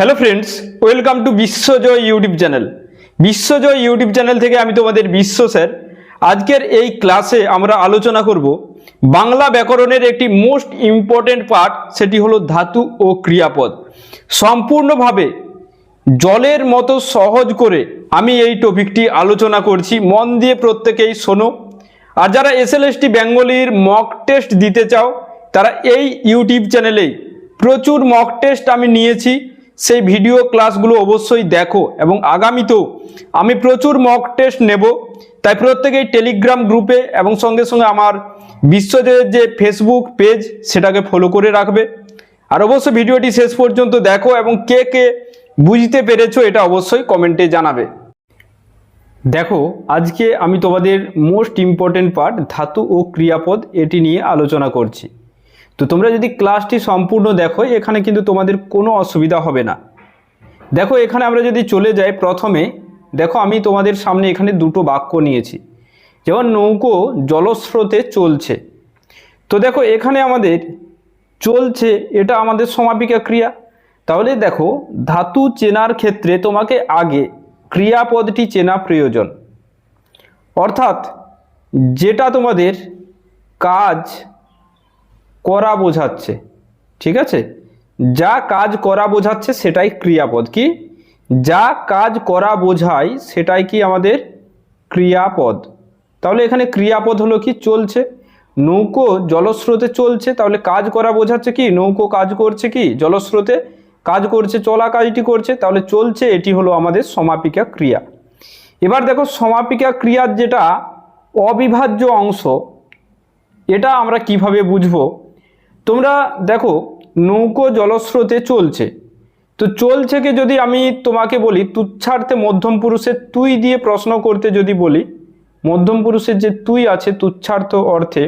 Hello friends welcome to Biswajoy YouTube channel Biswajoy YouTube channel থেকে আমি তোমাদের বিশ্ব স্যার আজকের এই ক্লাসে আমরা আলোচনা করব বাংলা ব্যাকরণের একটি মোস্ট ইম্পর্টেন্ট পার্ট সেটি হলো ধাতু ও ক্রিয়াপদ। সম্পূর্ণভাবে জলের মতো সহজ করে আমি এই টপিকটি আলোচনা করছি। মন দিয়ে প্রত্যেকেই শোনো। আর যারা এসএলএসটি বেঙ্গলির মক টেস্ট দিতে চাও, তারা এই ইউটিউব চ্যানেলেই প্রচুর মক টেস্ট আমি নিয়েছি। সেই ভিডিও ক্লাসগুলো অবশ্যই দেখো এবং আগামীতেও আমি প্রচুর মক টেস্ট নেব। তাই প্রত্যেকেই টেলিগ্রাম গ্রুপে এবং সঙ্গে সঙ্গে আমার বিশ্বজয়ের যে ফেসবুক পেজ সেটাকে ফলো করে রাখবে। আর অবশ্যই ভিডিওটি শেষ পর্যন্ত দেখো এবং কে কে বুঝতে পেরেছ, এটা অবশ্যই কমেন্টে জানাবে। দেখো, আজকে আমি তোমাদের মোস্ট ইম্পর্টেন্ট পার্ট ধাতু ও ক্রিয়াপদ এটি নিয়ে আলোচনা করছি। তো তোমরা যদি ক্লাসটি সম্পূর্ণ দেখো, এখানে কিন্তু তোমাদের কোনো অসুবিধা হবে না। দেখো, এখানে আমরা যদি চলে যাই প্রথমে, দেখো আমি তোমাদের সামনে এখানে দুটো বাক্য নিয়েছি। যেমন, নৌকো জলস্রোতে চলছে। তো দেখো, এখানে আমাদের চলছে, এটা আমাদের সমাপিকা ক্রিয়া। তাহলে দেখো, ধাতু চেনার ক্ষেত্রে তোমাকে আগে ক্রিয়াপদটি চেনা প্রয়োজন। অর্থাৎ, যেটা তোমাদের কাজ করা বোঝাচ্ছে, ঠিক আছে? যা কাজ করা বোঝাচ্ছে সেটাই ক্রিয়াপদ কি? যা কাজ করা বোঝায় সেটাই কি আমাদের ক্রিয়াপদ। তাহলে এখানে ক্রিয়াপদ হলো কি? চলছে। নৌকো জলস্রোতে চলছে, তাহলে কাজ করা বোঝাচ্ছে কি? নৌকো কাজ করছে কি? জলস্রোতে কাজ করছে চলা কাজটি করছে, তাহলে চলছে, এটি হলো আমাদের সমাপিকা ক্রিয়া। এবার দেখো, সমাপিকা ক্রিয়ার যেটা অবিভাজ্য অংশ, এটা আমরা কীভাবে বুঝব? তোমরা দেখো, নৌকো জলস্রোতে চলছে। তো চলছেকে যদি আমি তোমাকে বলি, তুচ্ছার্থে মধ্যম পুরুষের তুই দিয়ে প্রশ্ন করতে যদি বলি, মধ্যম পুরুষের যে তুই আছে, তুচ্ছার্থ অর্থে,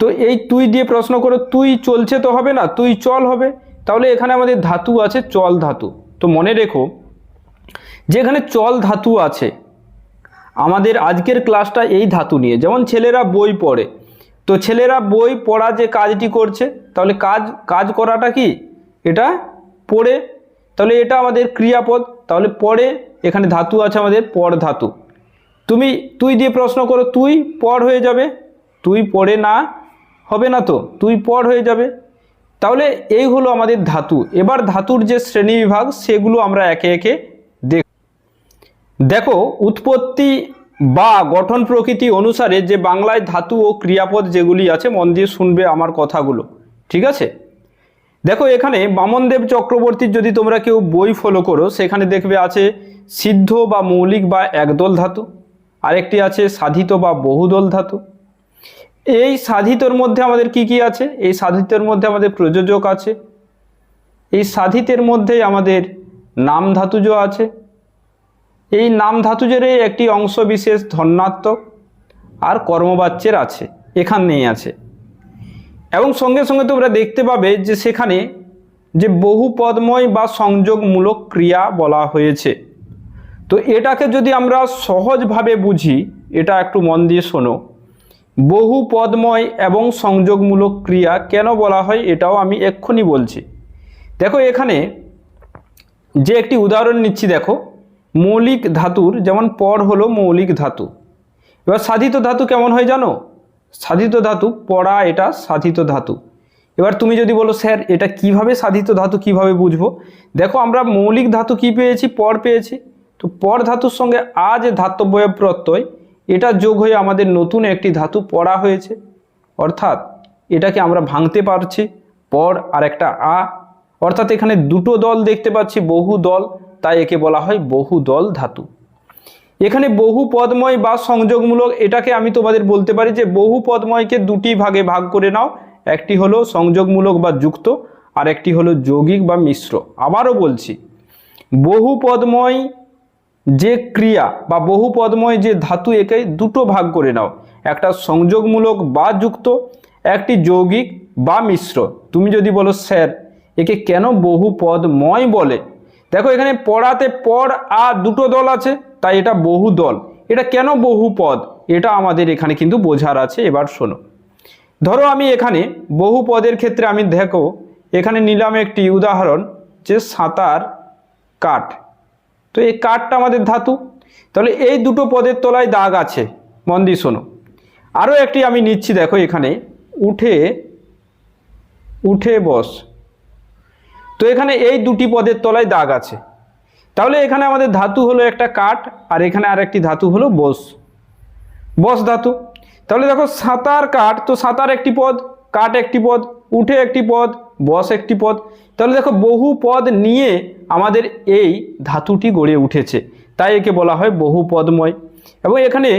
তো এই তুই দিয়ে প্রশ্ন করো, তুই চলছে তো হবে না, তুই চল হবে। তাহলে এখানে আমাদের ধাতু আছে, চল ধাতু। তো মনে রেখো যে এখানে চল ধাতু আছে, আমাদের আজকের ক্লাসটা এই ধাতু নিয়ে, যেমন ছেলেরা বই পড়ে তো ছেলেরা বই পড়া যে কাজটি করছে, তাহলে কাজ কাজ করাটা কি? এটা পড়ে। তাহলে এটা আমাদের ক্রিয়াপদ। তাহলে পড়ে, এখানে ধাতু আছে আমাদের পর ধাতু। তুমি, তুই দিয়ে প্রশ্ন করো, তুই পর হয়ে যাবে। তুই পড়ে না, হবে না তো? তুই পর হয়ে যাবে। তাহলে এই হলো আমাদের ধাতু। এবার ধাতুর যে শ্রেণি বিভাগ সেগুলো আমরা একে একে দেখ দেখো, উৎপত্তি বা গঠন প্রকৃতি অনুসারে যে বাংলায় ধাতু ও ক্রিয়াপদ যেগুলি আছে, মন দিয়ে শুনবে আমার কথাগুলো। ঠিক আছে? দেখো, এখানে বামনদেব চক্রবর্তীর যদি তোমরা কেউ বই ফলো করো, সেখানে দেখবে আছে সিদ্ধ বা মৌলিক বা একদল ধাতু, আরেকটি আছে সাধিত বা বহুদল ধাতু। এই সাধিতর মধ্যে আমাদের কি কি আছে? এই সাধিতের মধ্যে আমাদের প্রযোজক আছে। এই সাধিতের মধ্যে আমাদের নাম ধাতুজ আছে এই নাম ধাতুজেরই একটি অংশ বিশেষ ধন্যাত্মক আর কর্মবাচ্যের আছে, এখানেই আছে। এবং সঙ্গে সঙ্গে তোমরা দেখতে পাবে যে সেখানে যে বহু পদময় বা সংযোগমূলক ক্রিয়া বলা হয়েছে। তো এটাকে যদি আমরা সহজভাবে বুঝি, এটা একটু মন দিয়ে শোনো। বহু পদময় এবং সংযোগমূলক ক্রিয়া কেন বলা হয়, এটাও আমি এক্ষুনি বলছি। দেখো এখানে যে একটি উদাহরণ নিচ্ছি, দেখো। মৌলিক ধাতুর যেমন পর হলো মৌলিক ধাতু। এবার সাধিত ধাতু কেমন হয় জানো? সাধিত ধাতু, পড়া এটা সাধিত ধাতু। এবার তুমি যদি বলো, স্যার, এটা কীভাবে সাধিত ধাতু, কীভাবে বুঝব? দেখো, আমরা মৌলিক ধাতু কি পেয়েছি? পর পেয়েছি। তো পর ধাতুর সঙ্গে আ যে ধাতব্যয় প্রত্যয়, এটা যোগ হয়ে আমাদের নতুন একটি ধাতু পড়া হয়েছে। অর্থাৎ এটাকে আমরা ভাঙতে পারছি, পর আর একটা আ। অর্থাৎ এখানে দুটো দল দেখতে পাচ্ছি, বহু দল। তাই একে বলা হয় বহু দল ধাতু। এখানে বহু পদময় বা সংযোগমূলক, এটাকে আমি তোমাদের বলতে পারি যে বহু পদময়কে দুটি ভাগে ভাগ করে নাও। একটি হলো সংযোগমূলক বা যুক্ত আর একটি হলো যৌগিক বা মিশ্র। আবারও বলছি বহু পদময় যে ক্রিয়া বা বহু পদময় যে ধাতু একে দুটো ভাগ করে নাও। একটা সংযোগমূলক বা যুক্ত, একটি যৌগিক বা মিশ্র। তুমি যদি বলো, স্যার, একে কেন বহু পদময় বলে? দেখো, এখানে পড়াতে পর আর দুটো দল আছে, তাই এটা বহু দল। এটা কেন বহু পদ? এটা আমাদের এখানে কিন্তু বোঝার আছে, এবার শোনো। ধরো আমি এখানে বহু পদের ক্ষেত্রে আমি দেখো, এখানে নিলাম একটি উদাহরণ যে সাঁতার কাঠ তো এই কাঠটা আমাদের ধাতু। তাহলে এই দুটো পদের তলায় দাগ আছে, মন দিয়ে শোনো। আরও একটি আমি নিচ্ছি, দেখো এখানে। উঠে উঠে বস। তো এখানে এই দুটি পদের তলায় দাগ আছে। তাহলে এখানে আমাদের ধাতু হলো একটা কাঠ, আর এখানে আর একটি ধাতু হলো বস। বস ধাতু। তাহলে দেখো সাঁতার কাঠ, তো সাঁতার একটি পদ, কাঠ একটি পদ, উঠে একটি পদ, বস একটি পদ। তাহলে দেখো বহু পদ নিয়ে আমাদের এই ধাতুটি গড়ে উঠেছে। তাই একে বলা হয় বহু পদময়। এবং এখানে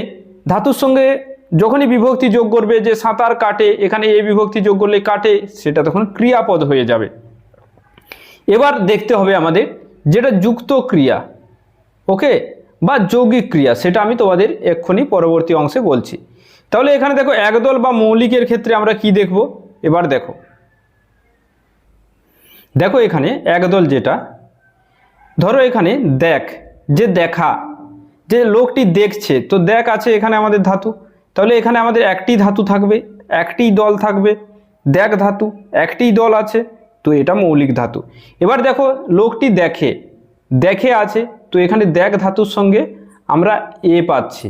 ধাতুর সঙ্গে যখনই বিভক্তি যোগ করবে যে সাঁতার কাটে, এখানে এই বিভক্তি যোগ করলে কাটে, সেটা তখন ক্রিয়াপদ হয়ে যাবে। এবার দেখতে হবে আমাদের যেটা যুক্ত ক্রিয়া, ওকে? বা যৌগিক ক্রিয়া, সেটা আমি তোমাদের এক্ষুনি পরবর্তী অংশে বলছি। তাহলে এখানে দেখো একদল বা মৌলিকের ক্ষেত্রে আমরা কি দেখব? এবার দেখো। দেখো এখানে একদল যেটা, ধরো এখানে দেখ, যে দেখা, যে লোকটি দেখছে, তো দেখ আছে এখানে আমাদের ধাতু। তাহলে এখানে আমাদের একটি ধাতু থাকবে, একটি দল থাকবে, দেখ ধাতু, একটি দল আছে। তো এটা মৌলিক ধাতু। এবার দেখো, লোকটি দেখে। দেখে আছে, তো এখানে দেখ ধাতুর সঙ্গে আমরা এ পাচ্ছি।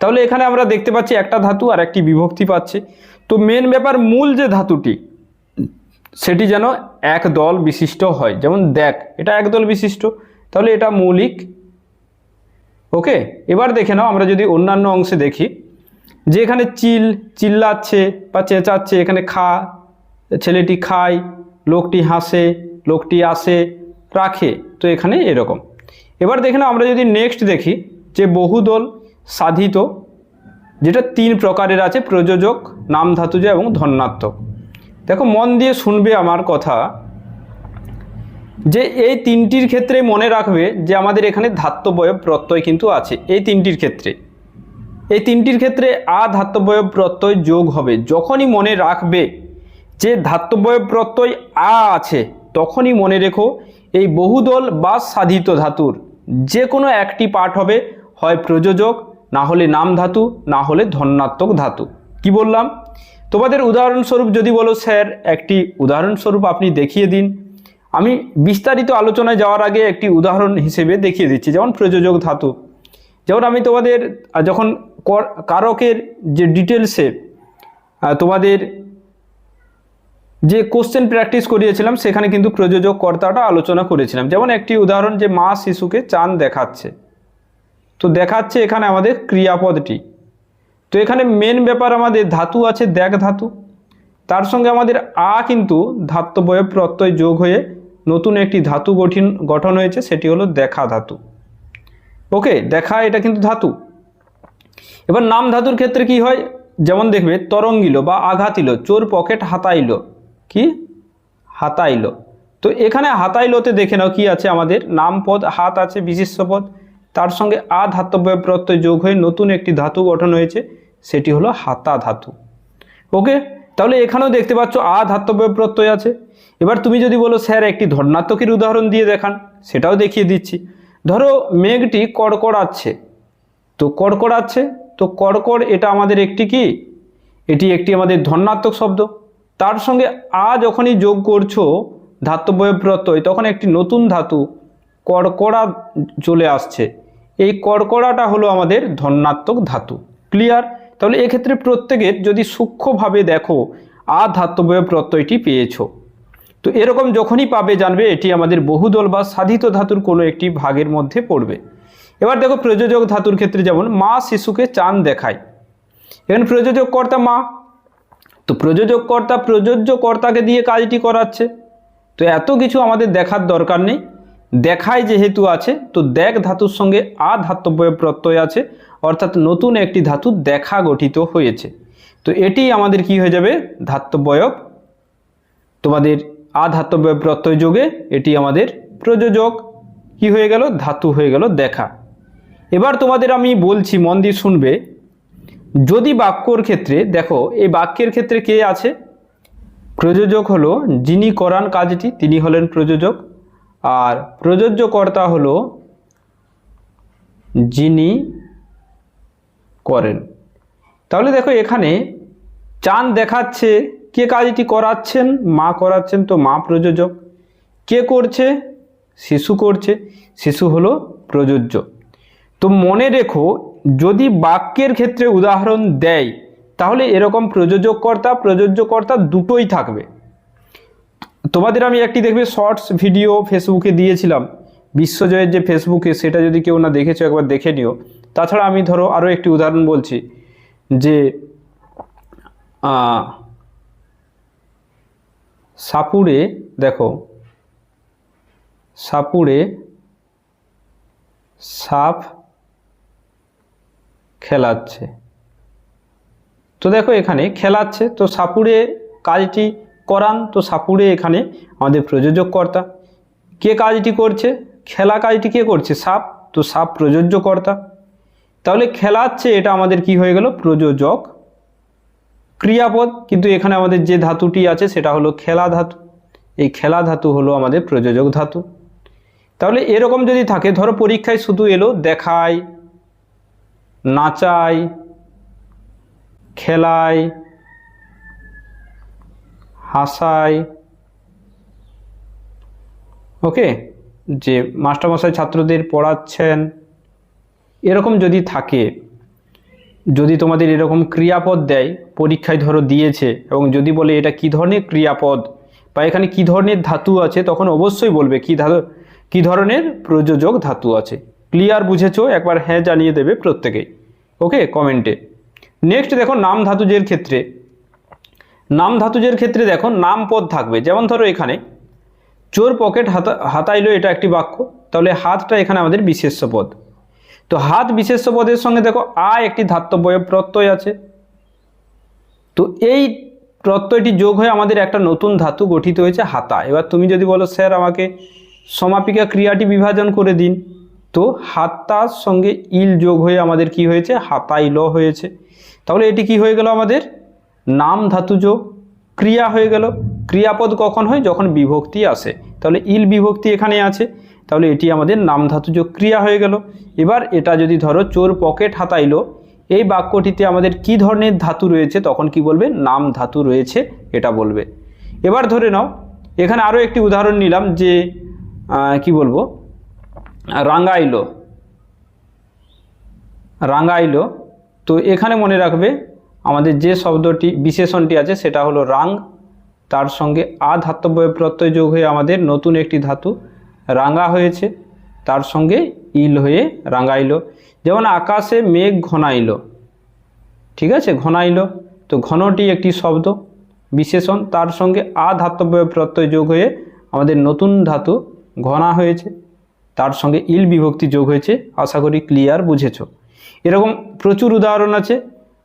তাহলে এখানে আমরা দেখতে পাচ্ছি একটা ধাতু আর একটি বিভক্তি পাচ্ছে। তো মেন ব্যাপার মূল যে ধাতুটি, সেটি যেন এক দল বিশিষ্ট হয়। যেমন দেখ, এটা এক দল বিশিষ্ট, তাহলে এটা মৌলিক। ওকে? এবার দেখে নাও, আমরা যদি অন্যান্য অংশে দেখি, যে এখানে চিল, চিল্লাচ্ছে বা চেঁচাচ্ছে, এখানে খা, ছেলেটি খায় লোকটি হাসে, লোকটি আসে, রাখে। তো এখানে এরকম। এবার দেখে নাও, আমরা যদি নেক্সট দেখি যে বহুদল সাধিত, যেটা তিন প্রকারের আছে, প্রযোজক, নাম ধাতুজ এবং ধন্যাত্মক। দেখো, মন দিয়ে শুনবে আমার কথা যে এই তিনটির ক্ষেত্রে মনে রাখবে যে আমাদের এখানে ধাত্মবয়ব প্রত্যয় কিন্তু আছে, এই তিনটির ক্ষেত্রে। এই তিনটির ক্ষেত্রে আ ধাত্মবয়ব প্রত্যয় যোগ হবে। যখনই মনে রাখবে যে ধাত্মবয়ব প্রত্যয় আ আছে, তখনই মনে রেখো, এই বহুদল বা সাধিত ধাতুর। যে কোনো একটি পাঠ হবে, হয় প্রযোজক, না হলে নাম ধাতু, না হলে ধন্যাত্মক ধাতু। কি বললাম? তোমাদের উদাহরণস্বরূপ যদি বলো, স্যার, একটি উদাহরণস্বরূপ আপনি দেখিয়ে দিন। আমি বিস্তারিত আলোচনায় যাওয়ার আগে একটি উদাহরণ হিসেবে দেখিয়ে দিচ্ছি, যেমন প্রযোজক ধাতু। যেমন আমি তোমাদের যখন কর- কারকের যে ডিটেলসে তোমাদের যে কোশ্চেন প্র্যাকটিস করিয়েছিলাম, সেখানে কিন্তু প্রযোজক কর্তাটা আলোচনা করেছিলাম। যেমন একটি উদাহরণ যে মা শিশুকে চাঁদ দেখাচ্ছে। তো দেখাচ্ছে এখানে আমাদের ক্রিয়াপদটি। তো এখানে মেন ব্যাপার আমাদের ধাতু আছে, দেখ ধাতু। তার সঙ্গে আমাদের আ কিন্তু ধাত্মবয় প্রত্যয় যোগ হয়ে নতুন একটি ধাতু গঠিন, গঠন হয়েছে, সেটি হলো দেখা ধাতু। ওকে, দেখা এটা কিন্তু ধাতু। এবার নাম ধাতুর ক্ষেত্রে কি হয়? যেমন দেখবে, তরঙ্গিল বা আঘাতিল, চোর পকেট হাতাইল। কি? হাতাইল। তো এখানে হাতাইলোতে দেখে নাও কি আছে আমাদের। নাম পদ হাত আছে, বিশিষ্ট পদ। তার সঙ্গে আ ধাতব্যয় প্রত্যয় যোগ হয়ে নতুন একটি ধাতু গঠন হয়েছে। সেটি হলো হাতা ধাতু। ওকে? তাহলে এখানেও দেখতে পাচ্ছ আ ধাতব্যয় প্রত্যয় আছে। এবার তুমি যদি বলো, স্যার, একটি ধর্নাত্মকের উদাহরণ দিয়ে দেখান। সেটাও দেখিয়ে দিচ্ছি। ধরো, মেঘটি কড়কড়াচ্ছে। তো কড়কড়াচ্ছে? তো কড়কড় এটা আমাদের একটি কি? এটি একটি আমাদের ধন্যাত্মক শব্দ। তার সঙ্গে আ যখনই যোগ করছ, ধাতব্যয় প্রত্যয়, তখন একটি নতুন ধাতু কড়কড়া চলে আসছে। এই কড়কড়াটা হলো আমাদের ধন্যাত্মক ধাতু। ক্লিয়ার তাহলে এক্ষেত্রে প্রত্যেকের যদি সূক্ষ্মভাবে দেখো, আ ধাতব্যয় প্রত্যয়টি পেয়েছ। তো এরকম যখনই পাবে, জানবে এটি আমাদের বহুদল বা সাধিত ধাতুর কোনো একটি ভাগের মধ্যে পড়বে। এবার দেখো প্রযোজক ধাতুর ক্ষেত্রে যেমন মা শিশুকে চাঁদ দেখায়। এখানে প্রযোজক কর্তা মা তো প্রযোজক কর্তা প্রযোজ্য কর্তাকে দিয়ে কাজটি করাচ্ছে। তো এত কিছু আমাদের দেখার দরকার নেই। দেখায় যেহেতু আছে, তো দেখ ধাতুর সঙ্গে আ ধাতব্যয় প্রত্যয় আছে, অর্থাৎ নতুন একটি ধাতু দেখা গঠিত হয়েছে। তো এটি আমাদের কি হয়ে যাবে? ধাতব্যয়ব তোমাদের আধাতব্যয় প্রত্যয় যোগে এটি আমাদের প্রযোজক। কি হয়ে গেল? ধাতু হয়ে গেল দেখা। এবার তোমাদের আমি বলছি, মন দিয়ে শুনবে। যদি বাক্যর ক্ষেত্রে, দেখো, এই বাক্যের ক্ষেত্রে কে আছে? প্রযোজক হলো যিনি করান কাজটি, তিনি হলেন প্রযোজক। আর প্রযোজ্য কর্তা হলো যিনি করেন। তাহলে দেখো, এখানে চাঁদ দেখাচ্ছে, কে কাজটি করাচ্ছেন, মা করাচ্ছেন, তো মা প্রযোজক। কে করছে? শিশু করছে। শিশু হলো প্রযোজ্য। তো মনে রেখো যদি বাক্যের ক্ষেত্রে উদাহরণ দেয়, তাহলে এরকম প্রযোজককর্তা, প্রযোজ্যকর্তা দুটোই থাকবে। তোমাদের আমি একটি দেখবে শর্টস ভিডিও ফেসবুকে দিয়েছিলাম। বিশ্বজয়ের যে ফেসবুকে, সেটা যদি কেউ না দেখেছ, একবার দেখে নিও। তাছাড়া আমি ধরো আরও একটি উদাহরণ বলছি যে সাপুড়ে, দেখো, সাপুড়ে সাপ খেলাচ্ছে। তো দেখো এখানে খেলাচ্ছে, তো সাপুড়ে কাজটি করান, তো সাপুড়ে এখানে আমাদের প্রযোজক কর্তা কে কাজটি করছে? খেলা কাজটি কে করছে? সাপ, তো সাপ প্রযোজ্য কর্তা তাহলে খেলাচ্ছে এটা আমাদের কি হয়ে গেল? প্রযোজক ক্রিয়াপদ। কিন্তু এখানে আমাদের যে ধাতুটি আছে সেটা হলো খেলা ধাতু। এই খেলা ধাতু হলো আমাদের প্রযোজক ধাতু। তাহলে এরকম যদি থাকে, ধরো পরীক্ষায় শুধু এলো, দেখায় নাচায় খেলায় হাসায় ওকে, যে মাস্টারমশাই ছাত্রদের পড়াচ্ছেন, এরকম যদি থাকে, যদি তোমাদের এরকম ক্রিয়াপদ দেয়, পরীক্ষায় ধরো দিয়েছে, এবং যদি বলে এটা কি ধরনের ক্রিয়াপদ, বা এখানে কি ধরনের ধাতু আছে, তখন অবশ্যই বলবে কি ধাতু, কি ধরনের প্রযোজক ধাতু আছে। ক্লিয়ার বুঝেছ? একবার হ্যাঁ জানিয়ে দেবে প্রত্যেকেই। ওকে, কমেন্টে। নেক্সট দেখো, নাম ধাতুজের ক্ষেত্রে। নাম ধাতুজের ক্ষেত্রে দেখো, নাম পদ থাকবে। যেমন ধরো এখানে, চোর পকেট হাতা, হাতাইলো এটা একটি বাক্য। তাহলে হাতটা এখানে আমাদের বিশেষ্য পদ। তো হাত বিশেষ্য পদের সঙ্গে দেখো, আ একটি ধাত্তব্যয় প্রত্যয় আছে। তো এই প্রত্যয়টি যোগ হয়ে আমাদের একটা নতুন ধাতু গঠিত হয়েছে হাতা। এবার তুমি যদি বলো, স্যার, আমাকে সমাপিকা ক্রিয়াটি বিভাজন করে দিন। তো হাতার সঙ্গে ইল যোগ হয়ে আমাদের কি হয়েছে? হাতাইল হয়েছে। তাহলে এটি কি হয়ে গেল আমাদের? নাম ধাতু যোগ, ক্রিয়া হয়ে গেল। ক্রিয়াপদ কখন হয়? যখন বিভক্তি আসে। তাহলে ইল বিভক্তি এখানে আছে। তাহলে এটি আমাদের নাম ধাতু যোগ, ক্রিয়া হয়ে গেল। এবার এটা যদি ধরো চোর পকেট হাতাইলো এই বাক্যটিতে আমাদের কি ধরনের ধাতু রয়েছে? তখন কি বলবে? নাম ধাতু রয়েছে, এটা বলবে। এবার ধরে নাও, এখানে আরও একটি উদাহরণ নিলাম যে কি বলব? রাঙ্গাইলো রাঙ্গাইলো তো এখানে মনে রাখবে, আমাদের যে শব্দটি, বিশেষণটি আছে, সেটা হলো রাং তার সঙ্গে আ ধাতব্য প্রত্যয় যোগ হয়ে আমাদের নতুন একটি ধাতু রাঙ্গা হয়েছে। তার সঙ্গে ইল হয়ে রাঙ্গাইলো যেমন আকাশে মেঘ ঘনাইলো ঠিক আছে? ঘনাইলো তো ঘনটি একটি শব্দ, বিশেষণ। তার সঙ্গে আ ধাতব্য প্রত্যয় যোগ হয়ে আমাদের নতুন ধাতু ঘনা হয়েছে। তার সঙ্গে ইল বিভক্তি যোগ হয়েছে, আশা করি ক্লিয়ার বুঝেছ। এরকম প্রচুর উদাহরণ আছে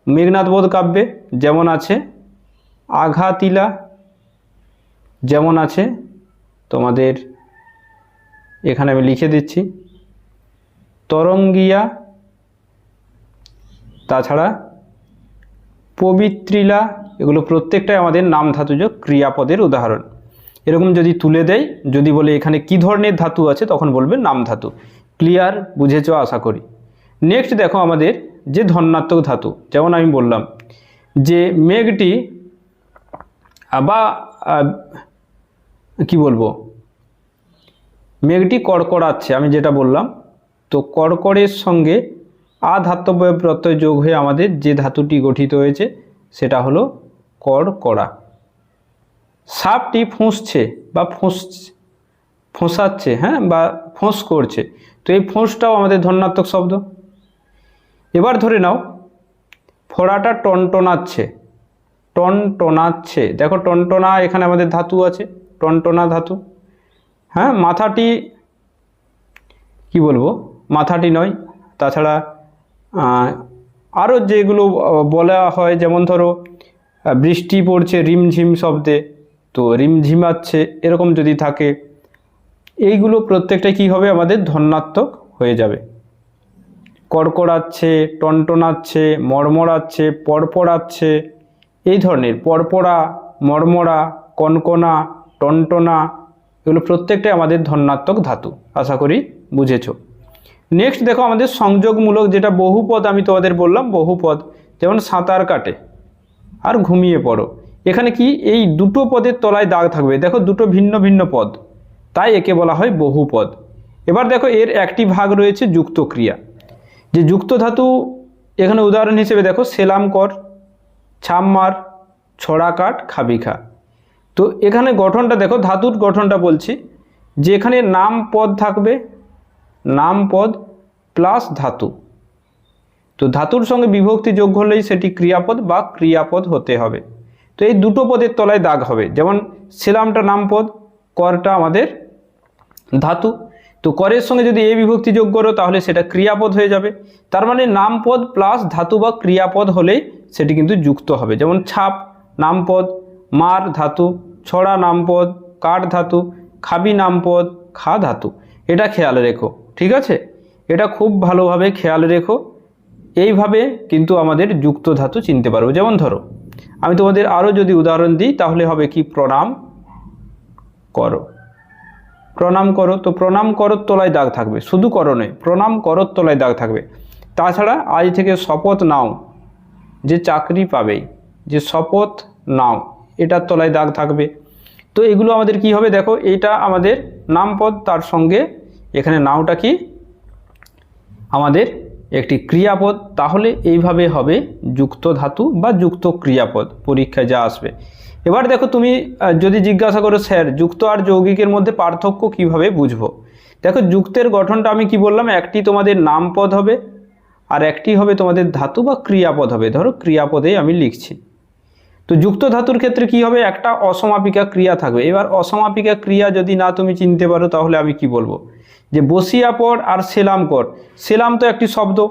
মেঘনাথবোধ কাব্যে যেমন আছে, আঘাতিলা যেমন আছে, তোমাদের এখানে আমি লিখে দিচ্ছি, তরঙ্গিয়া তাছাড়া পবিত্রিলা, এগুলো প্রত্যেকটাই আমাদের নাম ধাতুজ ক্রিয়াপদের উদাহরণ। এরকম যদি তুলে দেয়, যদি বলে এখানে কি ধরনের ধাতু আছে, তখন বলবে নাম ধাতু। ক্লিয়ার বুঝেছ? আশা করি। নেক্সট দেখো আমাদের যে ধন্যাত্মক ধাতু, যেমন আমি বললাম, যে মেঘটি বা কি বলব? মেঘটি কড়কড়াচ্ছে, আমি যেটা বললাম, তো কড়কড়ের সঙ্গে আ ধাতব্য প্রত্যয় যোগ হয়ে আমাদের যে ধাতুটি গঠিত হয়েছে, সেটা হলো কড়কড়া। সাপটি ফুঁসছে বা ফুঁস ফোঁসাচ্ছে হ্যাঁ বা ফোঁস করছে। তো এই ফোঁসটাও আমাদের ধন্যাত্মক শব্দ। এবার ধরে নাও, ফোড়াটা টনটনাচ্ছে টনটনাচ্ছে। দেখো টনটনা, এখানে আমাদের ধাতু আছে, টনটনা ধাতু। হ্যাঁ মাথাটি, কি বলব, মাথাটি নয়, তাছাড়া আরও যেগুলো বলা হয়, যেমন ধরো বৃষ্টি পড়ছে, রিমঝিম শব্দে তো রিমঝিমাচ্ছে এরকম যদি থাকে, এইগুলো প্রত্যেকটাই কি হবে? আমাদের ধন্যাত্মক হয়ে যাবে। কড়কড়াচ্ছে, টনটনাচ্ছে মরমরাচ্ছে পরপরাচ্ছে, এই ধরনের পরপরা মরমরা কনকনা, টনটনা, এগুলো প্রত্যেকটাই আমাদের ধন্যাত্মক ধাতু, আশা করি বুঝেছ। নেক্সট দেখো আমাদের সংযোগমূলক যেটা বহুপদ আমি তোমাদের বললাম, বহুপদ, যেমন সাঁতার কাটে, আর ঘুমিয়ে পড়ো। এখানে কি? এই দুটো পদের তলায় দাগ থাকবে। দেখো, দুটো ভিন্ন ভিন্ন পদ। তাই একে বলা হয় বহুপদ। এবার দেখো, এর একটি ভাগ রয়েছে যুক্ত ক্রিয়া যে যুক্ত ধাতু, এখানে উদাহরণ হিসেবে দেখো, সেলাম কর, ছাম মার, ছড়া কাট, খাবি খা। তো এখানে গঠনটা দেখো, ধাতুর গঠনটা বলছি। যে এখানে নাম পদ থাকবে, নাম পদ প্লাস ধাতু। তো ধাতুর সঙ্গে বিভক্তি যোগ হলেই সেটি ক্রিয়াপদ বা ক্রিয়াপদ হতে হবে। তো এই দুটো পদের তলায় দাগ হবে। যেমন সেলামটা নামপদ করটা আমাদের ধাতু। তো করের সঙ্গে যদি এ বিভক্তি যোগ করো, তাহলে সেটা ক্রিয়াপদ হয়ে যাবে। তার মানে নামপদ প্লাস ধাতু বা ক্রিয়াপদ হলেই সেটি কিন্তু যুক্ত হবে। যেমন ছাপ নামপদ মার ধাতু, ছড়া নামপদ কাঠ ধাতু, খাবি নামপদ খা ধাতু। এটা খেয়াল রেখো, ঠিক আছে? এটা খুব ভালোভাবে খেয়াল রেখো। এইভাবে কিন্তু আমাদের যুক্ত ধাতু চিনতে পারব। যেমন ধরো আমি তোমাদের আরও যদি উদাহরণ দিই, তাহলে হবে কি? প্রণাম করো। প্রণাম করো। তো প্রণাম করো তলায় দাগ থাকবে। শুধু করো নয়, প্রণাম করো তলায় দাগ থাকবে। তাছাড়া আজ থেকে শপথ নাও, যে চাকরি পাবেই যে শপথ নাও, এটার তলায় দাগ থাকবে। তো এগুলো আমাদের কি হবে? দেখো, এটা আমাদের নামপদ, তার সঙ্গে এখানে নাওটা কি? আমাদের একটি ক্রিয়াপদ, তাহলে এইভাবে হবে যুক্ত ধাতু বা যুক্ত ক্রিয়াপদ। পরীক্ষায় যা আসবে। এবার দেখো তুমি যদি জিজ্ঞাসা করো, স্যার, যুক্ত আর যৌগিকের মধ্যে পার্থক্য কীভাবে বুঝব? দেখো, যুক্তের গঠনটা আমি কি বললাম? একটি তোমাদের নামপদ হবে আর একটি হবে তোমাদের ধাতু বা ক্রিয়াপদ হবে। ধরো ক্রিয়াপদেই আমি লিখছি। তো যুক্ত ধাতুর ক্ষেত্রে কি হবে? একটা অসমাপিকা ক্রিয়া থাকবে। এবার অসমাপিকা ক্রিয়া যদি না তুমি চিনতে পারো, তাহলে আমি কি বলব? যে বসিয়া পর আর সেলাম কর। সেলাম তো একটি শব্দ।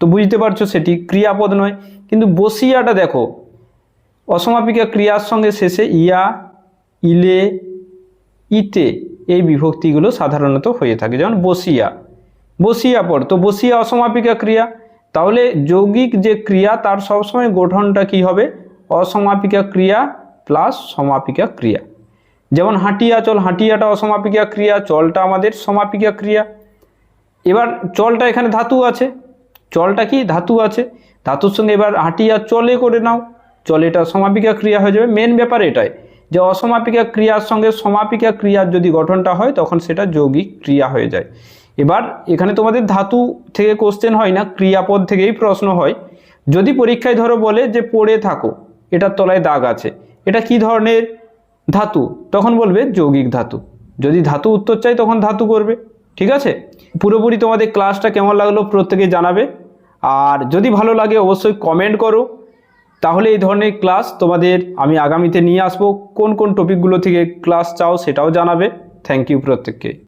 তো বুঝতে পারছ সেটি ক্রিয়াপদ নয়। কিন্তু বসিয়াটা দেখো। অসমাপিকা ক্রিয়ার সঙ্গে শেষে ইয়া, ইলে, ইতে এই বিভক্তিগুলো সাধারণত হয়ে থাকে। যেমন বসিয়া। বসিয়া পর তো বসিয়া অসমাপিকা ক্রিয়া। তাহলে যৌগিক যে ক্রিয়া, তার সবসময় গঠনটা কি হবে? অসমাপিকা ক্রিয়া প্লাস সমাপিকা ক্রিয়া। যেমন হাঁটিয়া চল, হাঁটিয়াটা অসমাপিকা ক্রিয়া, চলটা আমাদের সমাপিকা ক্রিয়া। এবার চলটা এখানে ধাতু আছে। চলটা কি? ধাতু আছে। ধাতুর সঙ্গে এবার হাঁটিয়া চলে করে নাও। চল এটা সমাপিকা ক্রিয়া হয়ে যাবে। মেন ব্যাপার এটাই যে অসমাপিকা ক্রিয়ার সঙ্গে সমাপিকা ক্রিয়ার যদি গঠনটা হয়, তখন সেটা যৌগিক ক্রিয়া হয়ে যায়। এবার এখানে তোমাদের ধাতু থেকে কোশ্চেন হয় না, ক্রিয়াপদ থেকেই প্রশ্ন হয়। যদি পরীক্ষায় ধরো বলে যে পড়ে থাকো, এটার তলায় দাগ আছে। এটা কি ধরনের? ধাতু, তখন বলবে যৌগিক ধাতু। যদি ধাতু উত্তর চাই, তখন ধাতু করবে। ঠিক আছে? পুরোপুরি তোমাদের ক্লাসটা কেমন লাগল প্রত্যেকে জানাবে। আর যদি ভালো লাগে, অবশ্যই কমেন্ট করো। তাহলে এই ধরনের ক্লাস তোমাদের আমি আগামীতে নিয়ে আসব। কোন কোন টপিকগুলো থেকে ক্লাস চাও সেটাও জানাবে। থ্যাংক ইউ প্রত্যেককে।